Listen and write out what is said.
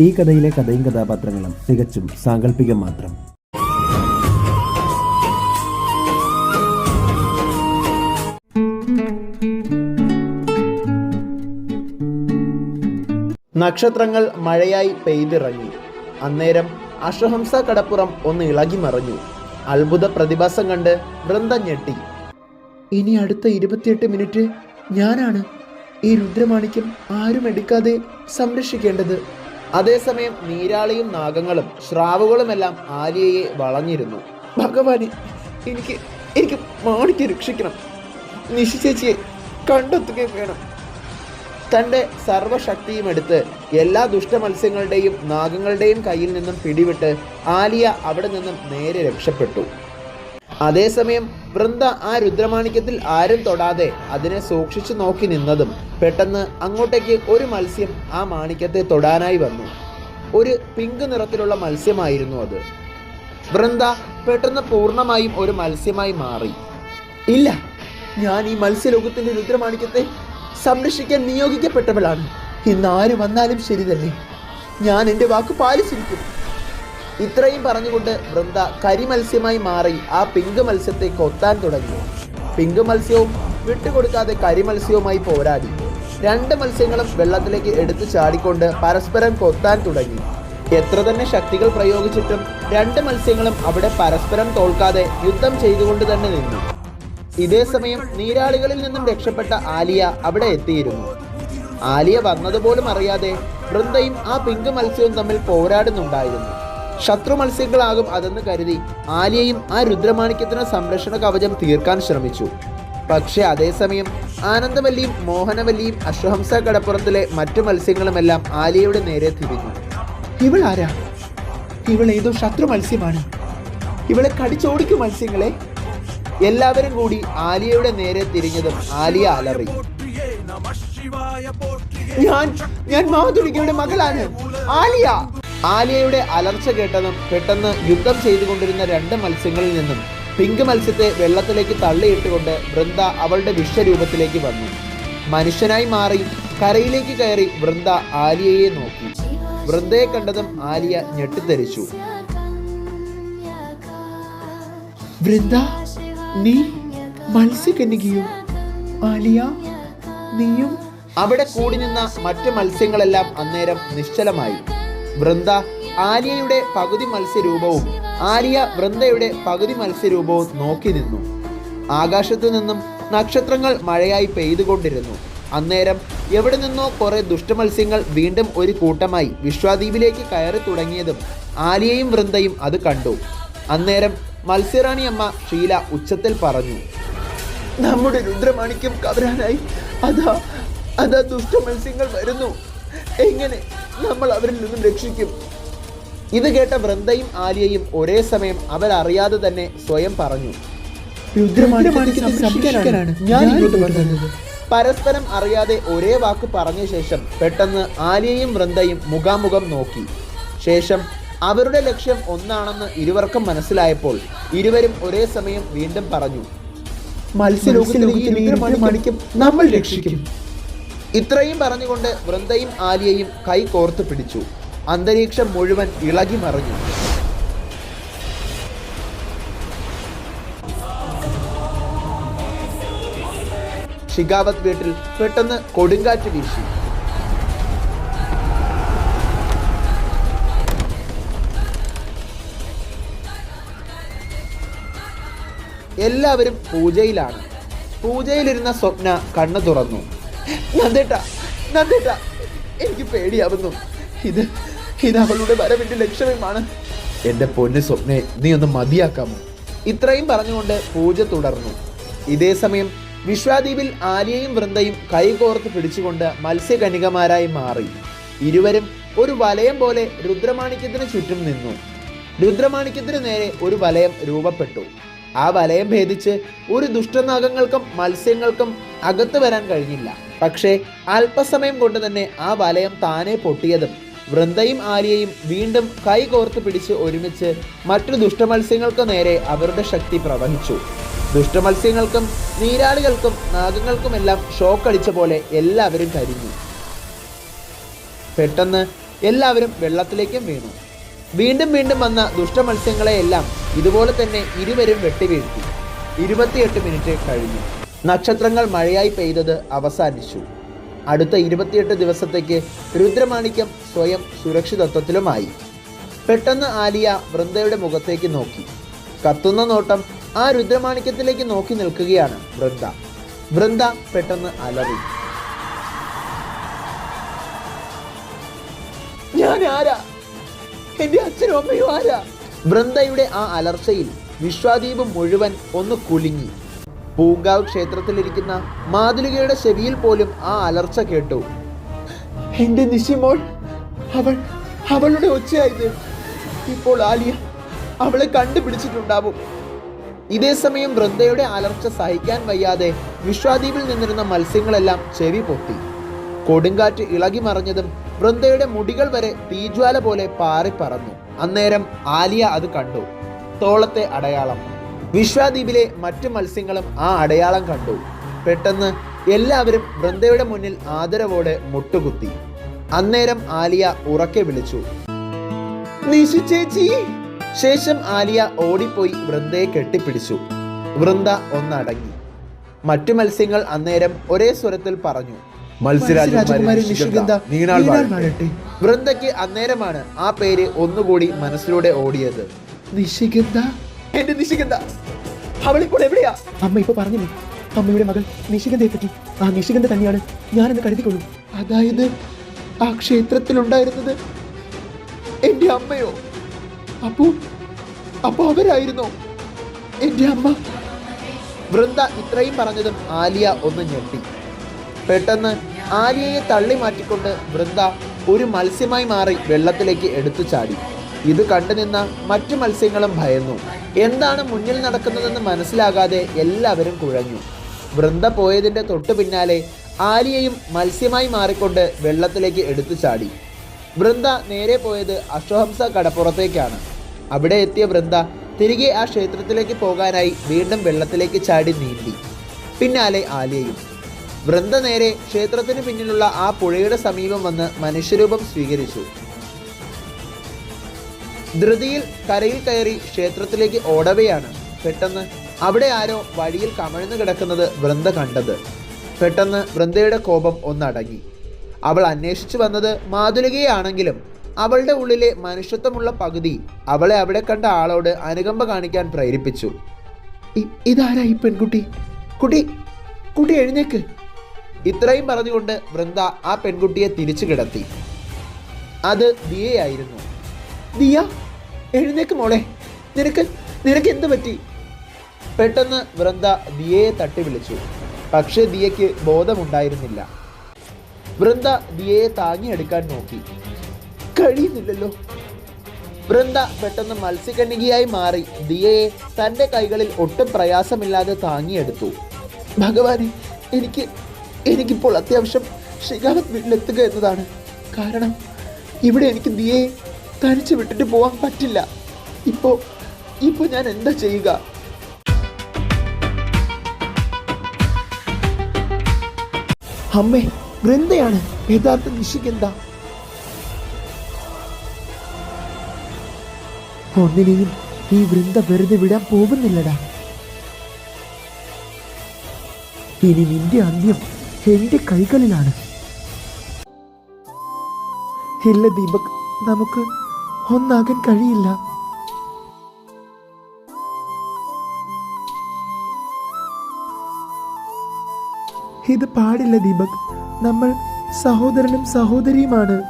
ഈ കഥയിലെ കഥയും കഥാപാത്രങ്ങളും തികച്ചും സാങ്കല്പികം മാത്രം. നക്ഷത്രങ്ങൾ മഴയായി പെയ്തിറങ്ങി. അന്നേരം അശ്വഹംസ കടപ്പുറം ഒന്ന് ഇളകി മറഞ്ഞു. അത്ഭുത പ്രതിഭാസം കണ്ട് വൃന്ദ ഞെട്ടി. ഇനി അടുത്ത ഇരുപത്തിയെട്ട് മിനിറ്റ് ഞാനാണ് ഈ രുദ്രമാണിക്യം ആരും എടുക്കാതെ സംരക്ഷിക്കേണ്ടത്. അതേസമയം നീരാളിയും നാഗങ്ങളും ശ്രാവുകളുമെല്ലാം ആര്യയെ വളഞ്ഞിരുന്നു. ഭഗവാനെ എനിക്ക് എനിക്ക് മാണിക്ക് രക്ഷിക്കണം. നിശി ചേച്ചിയെ കണ്ടെത്തുകയും വേണം. തന്റെ സർവശക്തിയും എടുത്ത് എല്ലാ ദുഷ്ടമത്സ്യങ്ങളുടെയും നാഗങ്ങളുടെയും കയ്യിൽ നിന്നും പിടിവിട്ട് ആലിയ അവിടെ നിന്നും നേരെ രക്ഷപ്പെട്ടു. അതേസമയം വൃന്ദ ആ രുദ്രമാണിക്യത്തിൽ ആരും തൊടാതെ അതിനെ സൂക്ഷിച്ചു നോക്കി നിന്നതും പെട്ടെന്ന് അങ്ങോട്ടേക്ക് ഒരു മത്സ്യം ആ മാണിക്യത്തെ തൊടാനായി വന്നു. ഒരു പിങ്ക് നിറത്തിലുള്ള മത്സ്യമായിരുന്നു അത്. വൃന്ദ പെട്ടെന്ന് പൂർണമായും ഒരു മത്സ്യമായി മാറി. ഇല്ല ഞാൻ ഈ മത്സ്യലോകത്തിന്റെ രുദ്രമാണിക്യത്തെ സംരക്ഷിക്കാൻ നിയോഗിക്കപ്പെട്ടവളാണ്. ഇന്ന് ആര് വന്നാലും ശരി തന്നെ ഞാൻ എന്റെ വാക്ക് പാലിച്ചിരിക്കും. ഇത്രയും പറഞ്ഞുകൊണ്ട് വൃന്ദ കരിമത്സ്യമായി മാറി ആ പിങ്ക് മത്സ്യത്തെ കൊത്താൻ തുടങ്ങി. പിങ്ക് മത്സ്യവും വിട്ടുകൊടുക്കാതെ കരിമത്സ്യവുമായി പോരാടി. രണ്ട് മത്സ്യങ്ങളും വെള്ളത്തിലേക്ക് എടുത്തു ചാടിക്കൊണ്ട് പരസ്പരം കൊത്താൻ തുടങ്ങി. എത്ര തന്നെ ശക്തികൾ പ്രയോഗിച്ചിട്ടും രണ്ട് മത്സ്യങ്ങളും അവിടെ പരസ്പരം തോൽക്കാതെ യുദ്ധം ചെയ്തുകൊണ്ട് തന്നെ നിന്നു. ഇതേ സമയം നീരാളികളിൽ നിന്നും രക്ഷപ്പെട്ട ആലിയ അവിടെ എത്തിയിരുന്നു. ആലിയ വന്നതുപോലും അറിയാതെ വൃന്ദയും ആ പിങ്ക് മത്സ്യവും തമ്മിൽ പോരാടുന്നുണ്ടായിരുന്നു. ശത്രു മത്സ്യങ്ങളാകും അതെന്ന് കരുതി ആലിയയും ആ രുദ്രമാണിക്യത്തിന് സംരക്ഷണ കവചം തീർക്കാൻ ശ്രമിച്ചു. പക്ഷേ അതേസമയം ആനന്ദവല്ലിയും മോഹനവല്ലിയും അശ്വഹംസ കടപ്പുറത്തിലെ മറ്റു മത്സ്യങ്ങളുമെല്ലാം ആലിയയുടെ നേരെ തിരിഞ്ഞു. ഇവൾ ആരാ? ഇവൾ ഏതോ ശത്രു മത്സ്യമാണ്. ഇവളെ കടിച്ചോടിക്കും മത്സ്യങ്ങളെ. എല്ലാവരും കൂടി ആലിയയുടെ നേരെ തിരിഞ്ഞതും ആലിയ അലറി. ഞാൻ ഞാൻ മാധുരികയുടെ മകളാണ്. ആലിയ ആലിയയുടെ അലർച്ച കേട്ടതും പെട്ടെന്ന് യുദ്ധം ചെയ്തുകൊണ്ടിരുന്ന രണ്ട് മത്സ്യങ്ങളിൽ നിന്നും പിങ്ക് മത്സ്യത്തെ വെള്ളത്തിലേക്ക് തള്ളിയിട്ടുകൊണ്ട് വൃന്ദ അവളുടെ വിശ്വരൂപത്തിലേക്ക് വന്നു. മനുഷ്യനായി മാറി കരയിലേക്ക് കയറി വൃന്ദ ആലിയയെ നോക്കി. വൃന്ദയെ കണ്ടതും ആലിയ ഞെട്ടിത്തെരിച്ചു വൃന്ദ നീ മത്സ്യകന്യകയോ ആലിയ നീയും? അവിടെ കൂടി നിന്ന മറ്റ് മത്സ്യങ്ങളെല്ലാം അന്നേരം നിശ്ചലമായി. വൃന്ദ ആര്യയുടെ പകുതി മത്സ്യരൂപവും ആര്യ വൃന്ദയുടെ പകുതി മത്സ്യരൂപവും നോക്കി നിന്നു. ആകാശത്തു നിന്നും നക്ഷത്രങ്ങൾ മഴയായി പെയ്തുകൊണ്ടിരുന്നു. അന്നേരം എവിടെ നിന്നോ കുറെ ദുഷ്ടമത്സ്യങ്ങൾ വീണ്ടും ഒരു കൂട്ടമായി വിശ്വാദ്വീപിലേക്ക് കയറി തുടങ്ങിയതും ആലിയയും വൃന്ദയും അത് കണ്ടു. അന്നേരം മത്സ്യറാണി അമ്മ ഷീല ഉച്ചത്തിൽ പറഞ്ഞു നമ്മുടെ രുദ്രമാണിക്യം കവരാനായി. അതാ അതാ ദുഷ്ടമത്സ്യങ്ങൾ വരുന്നു. എങ്ങനെ നമ്മൾ അവരിൽ നിന്നും രക്ഷിക്കും. ഇത് കേട്ട വൃന്ദയും ആലിയയും ഒരേ സമയം അവരറിയാതെ തന്നെ സ്വയം പറഞ്ഞു. പരസ്പരം അറിയാതെ ഒരേ വാക്ക് പറഞ്ഞ ശേഷം പെട്ടെന്ന് ആലിയയും വൃന്ദയും മുഖാമുഖം നോക്കി. ശേഷം അവരുടെ ലക്ഷ്യം ഒന്നാണെന്ന് ഇരുവർക്കും മനസ്സിലായപ്പോൾ ഇരുവരും ഒരേ സമയം വീണ്ടും പറഞ്ഞു. മത്സ്യലോകത്തിലെ നമ്മൾ രക്ഷിക്കും. ഇത്രയും പറഞ്ഞുകൊണ്ട് വൃന്ദയും ആലിയയും കൈ കോർത്ത് പിടിച്ചു. അന്തരീക്ഷം മുഴുവൻ ഇളകി മറിഞ്ഞു. ഷിഗാവത് വീട്ടിൽ പെട്ടെന്ന് കൊടുങ്കാറ്റ് വീശി. എല്ലാവരും പൂജയിലാണ്. പൂജയിലിരുന്ന സ്വപ്ന കണ്ണു തുറന്നു. നന്ദേട്ട നന്ദേട്ട എനിക്ക് പേടിയാവുന്നു. ഇത് ഇത് അവളുടെ വരവിന്റെ ലക്ഷണമാണ്. എന്റെ പൊന്ന് സ്വപ്നെ നീ ഒന്ന് മതിയാക്കാമോ? ഇത്രയും പറഞ്ഞുകൊണ്ട് പൂജ തുടർന്നു. ഇതേ സമയം വിശ്വാദ്വീപിൽ ആര്യയും വൃന്ദയും കൈകോർത്ത് പിടിച്ചുകൊണ്ട് മത്സ്യകനികമാരായി മാറി. ഇരുവരും ഒരു വലയം പോലെ രുദ്രമാണിക്യത്തിന് ചുറ്റും നിന്നു. രുദ്രമാണിക്യത്തിന് നേരെ ഒരു വലയം രൂപപ്പെട്ടു. ആ വലയം ഭേദിച്ച് ഒരു ദുഷ്ടനാഗങ്ങൾക്കും മത്സ്യങ്ങൾക്കും അകത്ത് വരാൻ കഴിഞ്ഞില്ല. പക്ഷേ അല്പസമയം കൊണ്ട് തന്നെ ആ വലയം താനെ പൊട്ടിയതും വൃന്ദയും ആര്യയും വീണ്ടും കൈ കോർത്ത് പിടിച്ച് ഒരുമിച്ച് മറ്റു ദുഷ്ടമത്സ്യങ്ങൾക്ക് നേരെ അവരുടെ ശക്തി പ്രവഹിച്ചു. ദുഷ്ടമത്സ്യങ്ങൾക്കും നീരാളികൾക്കും നാഗങ്ങൾക്കുമെല്ലാം ഷോക്കടിച്ച പോലെ എല്ലാവരും കരിഞ്ഞു പെട്ടെന്ന് എല്ലാവരും വെള്ളത്തിലേക്കും വീണു. വീണ്ടും വീണ്ടും വന്ന ദുഷ്ടമത്സ്യങ്ങളെയെല്ലാം ഇതുപോലെ തന്നെ ഇരുവരും വെട്ടിവീഴ്ത്തി. ഇരുപത്തിയെട്ട് മിനിറ്റ് കഴിഞ്ഞു. നക്ഷത്രങ്ങൾ മഴയായി പെയ്തത് അവസാനിച്ചു. അടുത്ത ഇരുപത്തിയെട്ട് ദിവസത്തേക്ക് രുദ്രമാണിക്യം സ്വയം സുരക്ഷിതത്വത്തിലുമായി. പെട്ടെന്ന് ആലിയ വൃന്ദയുടെ മുഖത്തേക്ക് നോക്കി. കത്തുന്ന നോട്ടം ആ രുദ്രമാണിക്യത്തിലേക്ക് നോക്കി നിൽക്കുകയാണ് വൃന്ദ. വൃന്ദ പെട്ടെന്ന് അലറി. ഞാൻ ആരാ എന്റെ അച്ഛനും അമ്മയും ആരാ? വൃന്ദയുടെ ആ അലർച്ചയിൽ വിശ്വാദീപ് മുഴുവൻ ഒന്ന് കുലുങ്ങി. പൂങ്കാവ് ക്ഷേത്രത്തിലിരിക്കുന്ന മാതുലികയുടെ ചെവിയിൽ പോലും ആ അലർച്ച കേട്ടു. എന്റെ നിശിമോൾ അവൾ അവളുടെ ഒച്ചയായത് ഇപ്പോൾ ആലിയ അവളെ കണ്ടുപിടിച്ചിട്ടുണ്ടാവും. ഇതേ സമയം വൃന്ദയുടെ അലർച്ച സഹിക്കാൻ വയ്യാതെ വിശ്വാദ്വീപിൽ നിന്നിരുന്ന മത്സ്യങ്ങളെല്ലാം ചെവി പൊത്തി കൊടുങ്കാറ്റ് ഇളകി മറിഞ്ഞതും വൃന്ദയുടെ മുടികൾ വരെ തീജ്വാല പോലെ പാറിപ്പറന്നു അന്നേരം ആലിയ അത് കണ്ടു. തോളത്തെ അടയാളം വിശ്വാദ്വീപിലെ മറ്റു മത്സ്യങ്ങളും ആ അടയാളം കണ്ടു. പെട്ടെന്ന് എല്ലാവരും വൃന്ദയുടെ മുന്നിൽ ആദരവോടെ മുട്ടുകുത്തി. അന്നേരം ആലിയ ഉറക്കെ വിളിച്ചു. നിശു ചേച്ചി! ശേഷം ആലിയ ഓടിപ്പോയി വൃന്ദയെ കെട്ടിപ്പിടിച്ചു. വൃന്ദ ഒന്നടങ്ങി. മറ്റു മത്സ്യങ്ങൾ അന്നേരം ഒരേ സ്വരത്തിൽ പറഞ്ഞു. വൃന്ദയ്ക്ക് അന്നേരമാണ് ആ പേര് ഒന്നുകൂടി മനസ്സിലൂടെ ഓടിയത്. നിഷിഗന്ധ എന്റെ നിഷിഗന്ധ. അവളിപ്പോൾ എവിടെയാ? അമ്മ ഇപ്പൊ പറഞ്ഞില്ലേ അമ്മയുടെ മകൾ നിഷികന്ധയെ പറ്റി. ആ നിഷികന്ധ തന്നെയാണ് ഞാനെന്ന് കരുതിക്കൊള്ളൂ. അതായത് ആ ക്ഷേത്രത്തിൽ ഉണ്ടായിരുന്നത് എന്റെ അമ്മയോ? അപ്പോ അപ്പോ അവരായിരുന്നോ? എന്റെ അമ്മ. വൃന്ദ ഇത്രയും പറഞ്ഞതും ആലിയ ഒന്ന് ഞെട്ടി. പെട്ടെന്ന് ആലിയയെ തള്ളി മാറ്റിക്കൊണ്ട് വൃന്ദ ഒരു മത്സ്യമായി മാറി വെള്ളത്തിലേക്ക് എടുത്തു ചാടി. ഇത് കണ്ടുനിന്ന മറ്റു മത്സ്യങ്ങളും ഭയന്നു. എന്താണ് മുന്നിൽ നടക്കുന്നതെന്ന് മനസ്സിലാകാതെ എല്ലാവരും കുഴഞ്ഞു. വൃന്ദ പോയതിന്റെ തൊട്ടു പിന്നാലെ ആലിയയും മത്സ്യമായി മാറിക്കൊണ്ട് വെള്ളത്തിലേക്ക് എടുത്തു ചാടി. വൃന്ദ നേരെ പോയത് അശ്വഹംസ കടപ്പുറത്തേക്കാണ്. അവിടെ എത്തിയ വൃന്ദ തിരികെ ആ ക്ഷേത്രത്തിലേക്ക് പോകാനായി വീണ്ടും വെള്ളത്തിലേക്ക് ചാടി നീന്തി. പിന്നാലെ ആലിയയും. വൃന്ദ നേരെ ക്ഷേത്രത്തിന് പിന്നിലുള്ള ആ പുഴയുടെ സമീപം വന്ന് മനുഷ്യരൂപം സ്വീകരിച്ചു. ധൃതിയിൽ കരയിൽ കയറി ക്ഷേത്രത്തിലേക്ക് ഓടവെയാണ് പെട്ടെന്ന് അവിടെ ആരോ വഴിയിൽ കമഴ്ന്നു കിടക്കുന്നത് വൃന്ദ കണ്ടത്. പെട്ടെന്ന് വൃന്ദയുടെ കോപം ഒന്നടങ്ങി. അവൾ അന്വേഷിച്ചു വന്നത് മാതുലികയാണെങ്കിലും അവളുടെ ഉള്ളിലെ മനുഷ്യത്വമുള്ള പകുതി അവളെ അവിടെ കണ്ട ആളോട് അനുകമ്പ കാണിക്കാൻ പ്രേരിപ്പിച്ചു. "ഇ- ഇതാരാ ഈ പെൺകുട്ടി? കുട്ടി കുട്ടി എഴുന്നേക്ക്. ഇത്രയും പറഞ്ഞുകൊണ്ട് വൃന്ദ ആ പെൺകുട്ടിയെ തിരിച്ചു കിടത്തി. അത് ദിയയായിരുന്നു. ദിയ എഴുന്നേക്ക് മോളെ. നിനക്ക് നിനക്ക് എന്ത് പറ്റി? പെട്ടെന്ന് വൃന്ദ ദിയയെ തട്ടി വിളിച്ചു. പക്ഷേ ദിയയ്ക്ക് ബോധമുണ്ടായിരുന്നില്ല. വൃന്ദ ദിയയെ താങ്ങിയെടുക്കാൻ നോക്കി. കഴിയുന്നില്ലല്ലോ. വൃന്ദ പെട്ടെന്ന് മത്സ്യകണ്ണികയായി മാറി ദിയയെ തന്റെ കൈകളിൽ ഒട്ടും പ്രയാസമില്ലാതെ താങ്ങിയെടുത്തു. ഭഗവാനെ എനിക്ക് എനിക്കിപ്പോൾ അത്യാവശ്യം ശ്രീകാന്ത് വീട്ടിലെത്തുക എന്നതാണ്. കാരണം ഇവിടെ എനിക്ക് ദിയയെ തനിച്ച് വിട്ടിട്ട് പോവാൻ പറ്റില്ല. ഇപ്പോ ഇപ്പോ ഞാൻ എന്താ ചെയ്യുക? അമ്മേ വൃന്ദയാണ്. യഥാർത്ഥ എന്താ? ഒന്നിനെയും ഈ വൃന്ദ വെറുതെ വിടാൻ പോകുന്നില്ലടാ. ഇനി നിന്റെ അന്ത്യം എന്റെ കൈകളിലാണ്. ഇല്ല ദീപക് നമുക്ക് ഒന്നാകാൻ കഴിയില്ല. ഇത് പാടില്ല ദീപക്. നമ്മൾ സഹോദരനും സഹോദരിയുമാണ്.